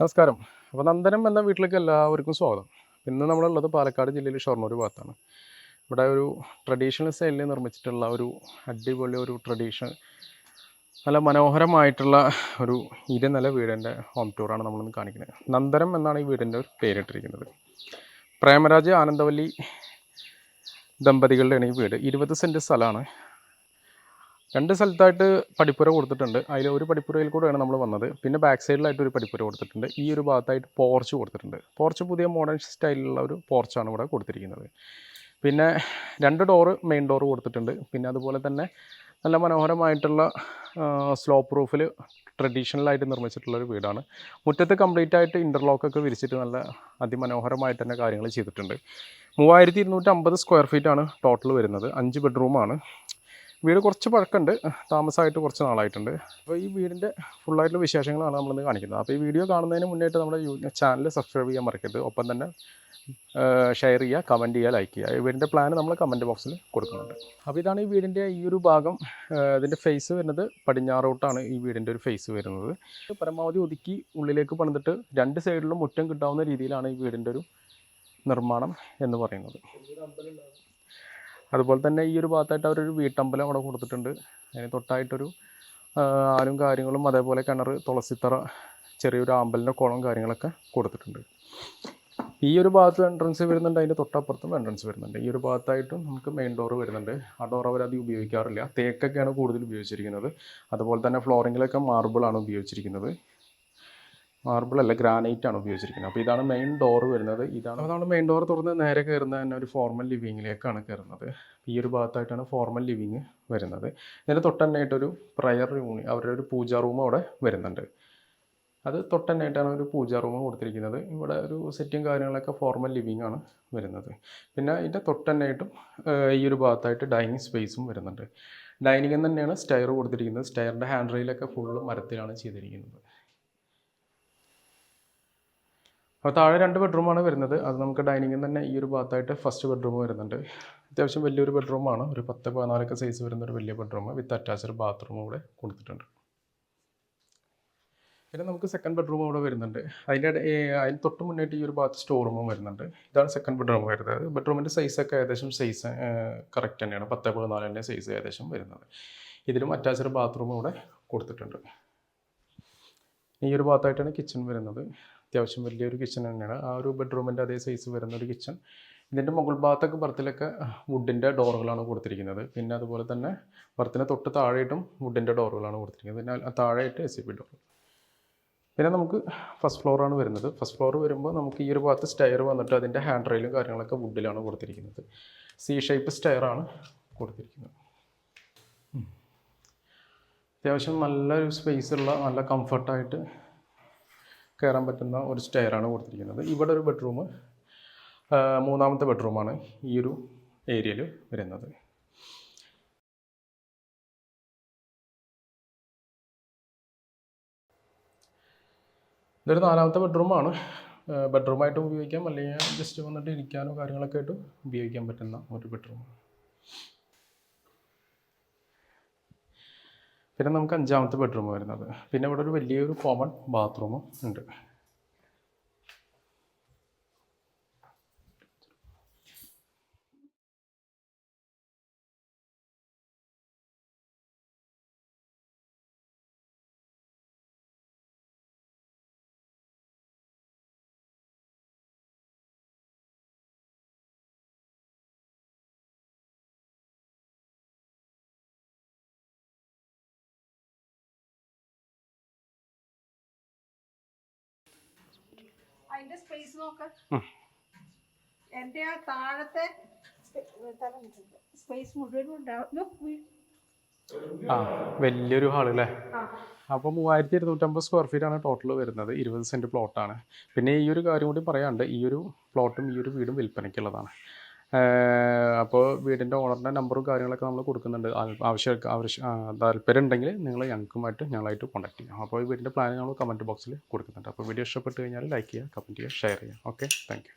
നമസ്കാരം. അപ്പോൾ നന്ദനം എന്ന വീട്ടിലേക്ക് എല്ലാവർക്കും സ്വാഗതം. ഇന്ന് നമ്മളുള്ളത് പാലക്കാട് ജില്ലയിലെ ഷൊർണൂർ ഭാഗത്താണ്. ഇവിടെ ഒരു ട്രഡീഷണൽ സ്റ്റൈലിൽ നിർമ്മിച്ചിട്ടുള്ള ഒരു അടിപൊളി ഒരു ട്രഡീഷണൽ നല്ല മനോഹരമായിട്ടുള്ള ഒരു ഇരുനില വീടിന്റെ ഹോം ടൂറാണ് നമ്മളിന്ന് കാണിക്കുന്നത്. നന്ദനം എന്നാണ് ഈ വീടിന്റെ ഒരു പേരിട്ടിരിക്കുന്നത്. പ്രേമരാജ് ആനന്ദവല്ലി ദമ്പതികളുടെയാണ് ഈ വീട്. ഇരുപത് സെന്റ് സ്ഥലമാണ്. രണ്ട് സ്ഥലത്തായിട്ട് പഠിപ്പുര കൊടുത്തിട്ടുണ്ട്. അതിൽ ഒരു പഠിപ്പുരയിൽ കൂടെയാണ് നമ്മൾ വന്നത്. പിന്നെ ബാക്ക് സൈഡിലായിട്ട് ഒരു പഠിപ്പുര കൊടുത്തിട്ടുണ്ട്. ഈ ഒരു ഭാഗത്തായിട്ട് പോർച്ച് കൊടുത്തിട്ടുണ്ട്. പോർച്ച് പുതിയ മോഡേൺ സ്റ്റൈലിലുള്ള ഒരു പോർച്ചാണ് ഇവിടെ കൊടുത്തിരിക്കുന്നത്. പിന്നെ രണ്ട് ഡോറ് മെയിൻ ഡോറ് കൊടുത്തിട്ടുണ്ട്. പിന്നെ അതുപോലെ തന്നെ നല്ല മനോഹരമായിട്ടുള്ള സ്ലോ പ്രൂഫിൽ ട്രഡീഷണലായിട്ട് നിർമ്മിച്ചിട്ടുള്ള ഒരു വീടാണ്. മുറ്റത്ത് കംപ്ലീറ്റ് ആയിട്ട് ഇന്റർലോക്കൊക്കെ വിരിച്ചിട്ട് നല്ല അതിമനോഹരമായിട്ട് തന്നെ കാര്യങ്ങൾ ചെയ്തിട്ടുണ്ട്. മൂവായിരത്തി ഫീറ്റ് സ്ക്വയർ ഫീറ്റാണ് ടോട്ടൽ വരുന്നത്. അഞ്ച് ബെഡ്റൂമാണ് വീട് കുറച്ച് പഴക്കമുണ്ട്. താമസമായിട്ട് കുറച്ച് നാളായിട്ടുണ്ട്. അപ്പോൾ ഈ വീടിന്റെ ഫുള്ളായിട്ടുള്ള വിശേഷങ്ങളാണ് നമ്മളിന്ന് കാണിക്കുന്നത്. അപ്പോൾ ഈ വീഡിയോ കാണുന്നതിന് മുന്നേറ്റ് നമ്മുടെ ചാനൽ സബ്സ്ക്രൈബ് ചെയ്യാൻ മറക്കരുത്. ഒപ്പം തന്നെ ഷെയർ ചെയ്യുക കമന്റ് ചെയ്യുക ലൈക്ക് ചെയ്യുക. ഈ വീടിന്റെ പ്ലാൻ നമ്മൾ കമന്റ് ബോക്സിൽ കൊടുക്കുന്നുണ്ട്. അപ്പോൾ ഇതാണ് ഈ വീടിന്റെ ഈ ഒരു ഭാഗം. ഇതിന്റെ ഫേസ് വരുന്നത് പടിഞ്ഞാറോട്ടാണ് ഈ വീടിന്റെ ഒരു ഫേസ് വരുന്നത്. പരമാവധി ഒതുക്കി ഉള്ളിലേക്ക് പണിതിട്ട് രണ്ട് സൈഡിലും മുറ്റം കിട്ടാവുന്ന രീതിയിലാണ് ഈ വീടിന്റെ ഒരു നിർമ്മാണം എന്ന് പറയുന്നത്. അതുപോലെ തന്നെ ഈ ഒരു ഭാഗത്തായിട്ട് അവരൊരു വീട്ടമ്പലം അവിടെ കൊടുത്തിട്ടുണ്ട്. അതിന് തൊട്ടായിട്ടൊരു ആലും കാര്യങ്ങളും അതേപോലെ കിണർ തുളസിത്തറ ചെറിയൊരു ആമ്പലിന്റെ കുളം കാര്യങ്ങളൊക്കെ കൊടുത്തിട്ടുണ്ട്. ഈ ഒരു ഭാഗത്ത് എൻട്രൻസ് വരുന്നുണ്ട്. അതിന്റെ തൊട്ടപ്പുറത്തും എൻട്രൻസ് വരുന്നുണ്ട്. ഈ ഒരു ഭാഗത്തായിട്ടും നമുക്ക് മെയിൻ ഡോർ വരുന്നുണ്ട്. ആ ഡോർ അത് ഉപയോഗിക്കാറില്ല. തേക്കൊക്കെയാണ് കൂടുതൽ ഉപയോഗിച്ചിരിക്കുന്നത്. അതുപോലെ തന്നെ ഫ്ലോറിങ്ങിലൊക്കെ മാർബിളാണ് ഉപയോഗിച്ചിരിക്കുന്നത്. മാർബിൾ അല്ല ഗ്രാനൈറ്റ് ആണ് ഉപയോഗിച്ചിരിക്കുന്നത്. അപ്പോൾ ഇതാണ് മെയിൻ ഡോർ വരുന്നത്. ഇതാണ് നമ്മൾ മെയിൻ ഡോർ തുറന്ന് നേരെ കയറുന്ന തന്നെ ഒരു ഫോർമൽ ലിവിങ്ങിലേക്കാണ് കയറുന്നത് ഈ ഒരു ഭാഗത്തായിട്ടാണ് ഫോർമൽ ലിവിങ് വരുന്നത്. ഇതിന്റെ തൊട്ടന്നായിട്ടൊരു പ്രയർ റൂം അവരുടെ ഒരു പൂജാ റൂം അവിടെ വരുന്നുണ്ട്. അത് തൊട്ടന്നായിട്ടാണ് ഒരു പൂജാ റൂം കൊടുത്തിരിക്കുന്നത്. ഇവിടെ ഒരു സെറ്റും കാര്യങ്ങളൊക്കെ ഫോർമൽ ലിവിങ് ആണ് വരുന്നത്. പിന്നെ ഇതിന്റെ തൊട്ടന്നായിട്ടും ഈ ഒരു ഭാഗത്തായിട്ട് ഡൈനിങ് സ്പേസും വരുന്നുണ്ട്. ഡൈനിങ് തന്നെയാണ് സ്റ്റയർ കൊടുത്തിരിക്കുന്നത്. സ്റ്റയറിന്റെ ഹാൻഡ് റെയിലൊക്കെ ഫുള്ള് മരത്തിലാണ് ചെയ്തിരിക്കുന്നത്. അപ്പോൾ താഴെ രണ്ട് ബെഡ്റൂമാണ് വരുന്നത്. അത് നമുക്ക് ഡൈനിങ്ങിൽ തന്നെ ഈ ഒരു ഭാഗത്തായിട്ട് ഫസ്റ്റ് ബെഡ്റൂം വരുന്നുണ്ട്. അത്യാവശ്യം വലിയൊരു ബെഡ്റൂമാണ്. ഒരു പത്ത് പതിനാലൊക്കെ സൈസ് വരുന്ന ഒരു വലിയ ബെഡ്റൂം വിത്ത് അറ്റാച്ച്ഡ് ബാത്റൂം കൂടെ കൊടുത്തിട്ടുണ്ട്. പിന്നെ നമുക്ക് സെക്കൻഡ് ബെഡ്റൂം അവിടെ വരുന്നുണ്ട്. അതിന്റെ അതിന് തൊട്ട് മുന്നേറ്റ് ഈ ഒരു ഭാഗത്ത് സ്റ്റോർ റൂമും വരുന്നുണ്ട്. ഇതാണ് സെക്കൻഡ് ബെഡ്റൂം വരുന്നത്. ബെഡ്റൂമിന്റെ സൈസൊക്കെ ഏകദേശം സൈസ് കറക്റ്റ് തന്നെയാണ്. പത്ത് പതിനാല് തന്നെ സൈസ് ഏകദേശം വരുന്നത്. ഇതിലും അറ്റാച്ച്ഡ് ബാത്റൂം ഇവിടെ കൊടുത്തിട്ടുണ്ട്. ഈ ഒരു ഭാഗത്തായിട്ടാണ് കിച്ചൺ വരുന്നത്. അത്യാവശ്യം വലിയൊരു കിച്ചൺ തന്നെയാണ്. ആ ഒരു ബെഡ്റൂമിന്റെ അതേ സൈസ് വരുന്ന ഒരു കിച്ചൺ ഇതിന്റെ മുകൾ ഭാഗത്തൊക്കെ ബർത്തിലൊക്കെ വുഡിന്റെ ഡോറുകളാണ് കൊടുത്തിരിക്കുന്നത്. പിന്നെ അതുപോലെ തന്നെ ബർത്തിന് തൊട്ട് താഴെയിട്ടും വുഡിന്റെ ഡോറുകളാണ് കൊടുത്തിരിക്കുന്നത്. പിന്നെ താഴെയായിട്ട് എ സി പി ഡോർ പിന്നെ നമുക്ക് ഫസ്റ്റ് ഫ്ലോറാണ് വരുന്നത്. ഫസ്റ്റ് ഫ്ലോർ വരുമ്പോൾ നമുക്ക് ഈ ഒരു ഭാഗത്ത് സ്റ്റെയർ വന്നിട്ട് അതിന്റെ ഹാൻഡ് റെയിലും കാര്യങ്ങളൊക്കെ വുഡിലാണ് കൊടുത്തിരിക്കുന്നത്. സി ഷേപ്പ് സ്റ്റെയറാണ് കൊടുത്തിരിക്കുന്നത്. അത്യാവശ്യം നല്ലൊരു സ്പേസ് ഉള്ള നല്ല കംഫർട്ടായിട്ട് കയറാൻ പറ്റുന്ന ഒരു സ്റ്റെയറാണ് കൊടുത്തിരിക്കുന്നത്. ഇവിടെ ഒരു ബെഡ്റൂം മൂന്നാമത്തെ ബെഡ്റൂമാണ് ഈ ഒരു ഏരിയയിൽ വരുന്നത്. ഇതൊരു നാലാമത്തെ ബെഡ്റൂമാണ്. ബെഡ്റൂമായിട്ടും ഉപയോഗിക്കാം. അല്ലെങ്കിൽ ജസ്റ്റ് വന്നിട്ട് ഇരിക്കാനോ കാര്യങ്ങളൊക്കെ ആയിട്ട് ഉപയോഗിക്കാൻ പറ്റുന്ന ഒരു ബെഡ്റൂം പിന്നെ നമുക്ക് അഞ്ചാമത്തെ ബെഡ്റൂം വരുന്നത് പിന്നെ ഇവിടെ ഒരു വലിയൊരു കോമൺ ബാത്റൂമും ഉണ്ട്. അതിന്റെ സ്പേസ് നോക്ക. എന്റെ ആ താഴത്തെ സ്പേസ് മുഴുവനും ഉണ്ടാവും. ആ വലിയൊരു ഹാൾ അല്ലേ അപ്പൊ അപ്പോൾ മൂവായിരത്തി ഇരുന്നൂറ്റമ്പത് സ്ക്വയർ ഫീറ്റ് ആണ് ടോട്ടൽ വരുന്നത്. ഇരുപത് സെന്റ് പ്ലോട്ടാണ് പിന്നെ ഈ ഒരു കാര്യം കൂടി പറയാണ്ട് ഈ ഒരു പ്ലോട്ടും ഈ ഒരു വീടും വിൽപ്പനയ്ക്കുള്ളതാണ് അപ്പോൾ വീടിന്റെ ഓണറിന്റെ നമ്പറും കാര്യങ്ങളൊക്കെ നമ്മൾ കൊടുക്കുന്നുണ്ട്. ആവശ്യം ആവശ്യം താല്പര്യം ഉണ്ടെങ്കിൽ നിങ്ങൾ ഞങ്ങൾക്കുമായിട്ട് ഞങ്ങളായിട്ട് കോൺടാക്ട് ചെയ്യാം. അപ്പോൾ ഈ വീടിന്റെ പ്ലാൻ നമ്മൾ കമന്റ് ബോക്സിൽ കൊടുക്കുന്നുണ്ട്. അപ്പോൾ വീഡിയോ ഇഷ്ടപ്പെട്ട് കഴിഞ്ഞാൽ ലൈക്ക് ചെയ്യുക കമന്റ് ചെയ്യുക ഷെയർ ചെയ്യുക. Okay thank